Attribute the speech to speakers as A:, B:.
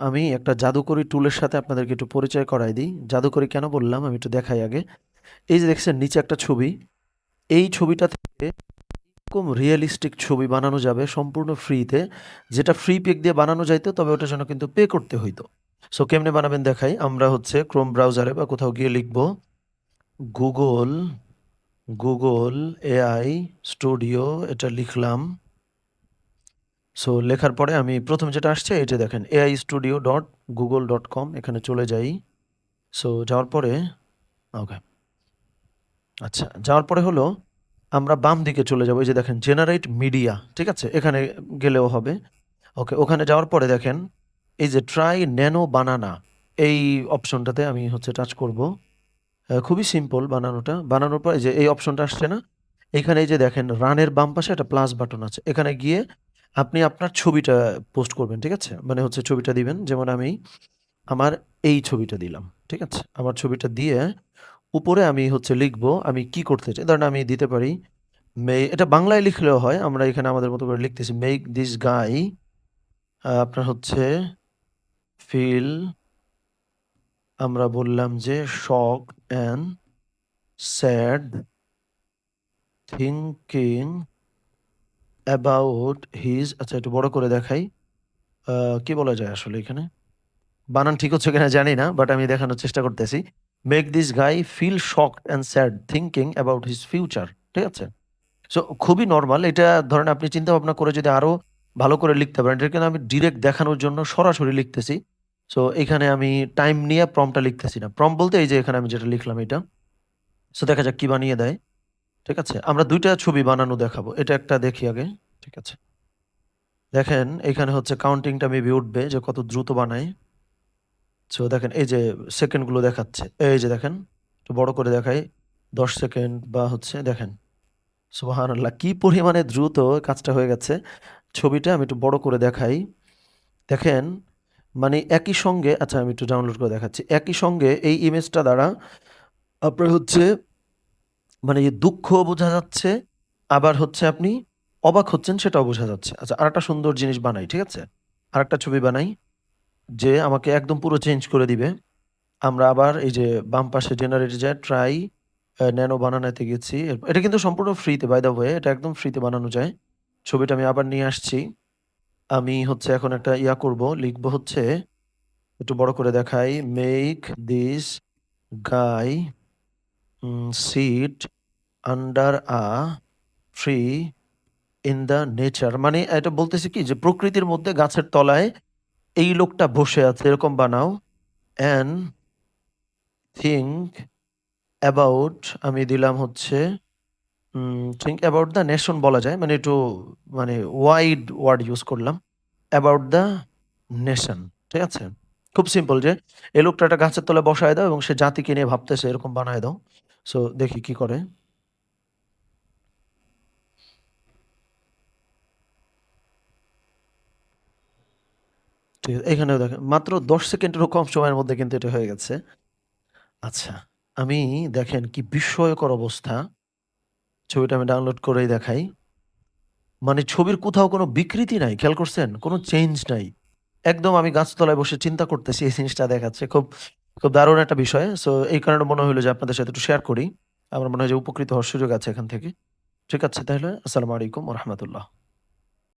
A: আমি একটা জাদুকরি টুলের সাথে আপনাদেরকে একটু পরিচয় করাই দিই। জাদুকরি কেন বললাম? আমি একটু দেখাই আগে। এই যে দেখছেন, নিচে একটা ছবি। এই ছবিটা থেকে এরকম রিয়েলিস্টিক ছবি বানানো যাবে সম্পূর্ণ ফ্রিতে যেটা ফ্রি পিক দিয়ে বানানো যাইতো, তবে ওটার জন্য কিন্তু পে করতে হইতো। সো কেমনে বানাবেন দেখাই? আমরা হচ্ছে ক্রোম ব্রাউজারে বা কোথাও গিয়ে লিখব গুগল গুগল এআই স্টুডিও এটা লিখলাম। সো লেখার পরে আমি প্রথম যেটা আসছে এটা দেখেন AI studio dot Google dot com এখানে চলে যাই। সো যাওয়ার পরে ওকে আচ্ছা যাওয়ার পরে হলো, আমরা বাম দিকে চলে যাব, এই যে দেখেন জেনারেট মিডিয়া ঠিক আছে? এখানে গেলেও হবে। ওকে ওখানে যাওয়ার পরে দেখেন, এই যে ট্রাই ন্যানো বানানা এই অপশনটাতে আমি হচ্ছে টাচ করব। খুবই সিম্পল বানানোটা। বানানোর পর এই যে, এই অপশনটা আসছে না? এখানে এই যে দেখেন, রানের বাম পাশে একটা প্লাস বাটন আছে। এখানে গিয়ে আপনি আপনার ছবিটা পোস্ট করবেন, ঠিক আছে? মানে হচ্ছে ছবিটা দিবেন, যেমন আমি আমার এই ছবিটা দিলাম, ঠিক আছে? আমার ছবিটা দিয়ে উপরে আমি হচ্ছে লিখব, আমি কি করতে চাই? ধরেন আমি দিতে পারি, মে, এটা বাংলায় লিখলেও হয়, আমরা এখানে আমাদের মতো করে লিখতেছি মেক দিস গাই আপনার হচ্ছে ফিল আমরা বললাম যে shock and sad thinking about his আচ্ছা একটু বড় করে দেখাই। কি বলা যায় আসলে এখানে? বানান ঠিক হচ্ছে কিনা জানি না বাট আমি দেখানোর চেষ্টা করতেছি। Make this guy feel shock and sad thinking about his future ঠিক আছে? সো খুবই নর্মাল এটা ধরেন আপনি চিন্তা ভাবনা করে যদি আরও ভালো করে লিখতে পারেন, এটা কিন্তু আমি ডিরেক্ট দেখানোর জন্য সরাসরি লিখতেছি। সো এখানে আমি টাইম নিয়ে প্রমটা লিখতেছি না। প্রম বলতে এই যে এখানে আমি যেটা লিখলাম এটা। সো দেখা যাক কী বানিয়ে দেয়। ঠিক আছে? আমরা দুইটা ছবি বানানো দেখাবো। এটা একটা দেখি আগে, ঠিক আছে? দেখেন, এখানে হচ্ছে কাউন্টিংটা মেবি উঠবে যে কত দ্রুত বানায় সো দেখেন, এই যে সেকেন্ডগুলো দেখাচ্ছে। এই যে দেখেন, একটু বড় করে দেখাই। দশ সেকেন্ড বা হচ্ছে, দেখেন। সুবাহান আল্লাহ কি পরিমাণে দ্রুত কাজটা হয়ে গেছে। ছবিটা আমি একটু বড় করে দেখাই। দেখেন মানে একই সঙ্গে আচ্ছা আমি একটু ডাউনলোড করে দেখাচ্ছি। একই সঙ্গে এই ইমেজটা দ্বারা আপনার হচ্ছে মানে দুঃখ বোঝা যাচ্ছে, আবার হচ্ছে আপনি অবাক হচ্ছেন সেটাও বোঝা যাচ্ছে। আচ্ছা আর একটা সুন্দর জিনিস বানাই, ঠিক আছে? আর একটা ছবি বানাই যে আমাকে একদম পুরো চেঞ্জ করে দিবে। আমরা আবার এই যে বাম পাশে জেনারেট যায় ট্রাই ন্যানো বানানোতে গেছি। এটা কিন্তু সম্পূর্ণ ফ্রিতে বাই দ্য ওয়ে এটা একদম ফ্রিতে বানানো যায়। ছবিটা আমি আবার নিয়ে আসছি। আমি হচ্ছে এখন একটা ইয়া করব, লিখব হচ্ছে, একটু বড় করে দেখাই make this guy sit under a tree in the nature মানে এটা বলতেছে কি? যে প্রকৃতির মধ্যে গাছের তলায় এই লোকটা বসে আছে, এরকম বানাও। অ্যান্ড থিঙ্ক অ্যাবাউট আমি দিলাম হচ্ছে থিঙ্ক অ্যাবাউট দ্য নেশন বলা যায়। মানে একটু মানে ওয়াইড ওয়ার্ড ইউজ করলাম। অ্যাবাউট দ্য নেশন ঠিক আছে? খুব সিম্পল যে, এই লোকটা একটা গাছের তলায় বসায় দাও এবং সে জাতিকে নিয়ে ভাবতেছে, এরকম বানায় দাও। সো দেখি কি করে। ঠিক আছে, এখানেও দেখেন, মাত্র দশ সেকেন্ডেরও কম সময়ের মধ্যে কিন্তু এটা হয়ে গেছে। আচ্ছা আমি দেখেন কি বিস্ময়কর অবস্থা। ছবিটা আমি ডাউনলোড করেই দেখাই। মানে ছবির কোথাও কোনো বিকৃতি নাই, খেয়াল করছেন? কোনো চেঞ্জ নাই। একদম আমি গাছতলায় বসে চিন্তা করতেছি, এই জিনিসটা দেখাচ্ছে। খুব খুব দারুণ একটা বিষয়। সো এই কারণে মনে হলো যে আপনাদের সাথে একটু শেয়ার করি। আমার মনে হয় যে উপকৃত হওয়ার সুযোগ আছে এখান থেকে। ঠিক আছে তাহলে, আসসালামু আলাইকুম রহমতুল্লাহ।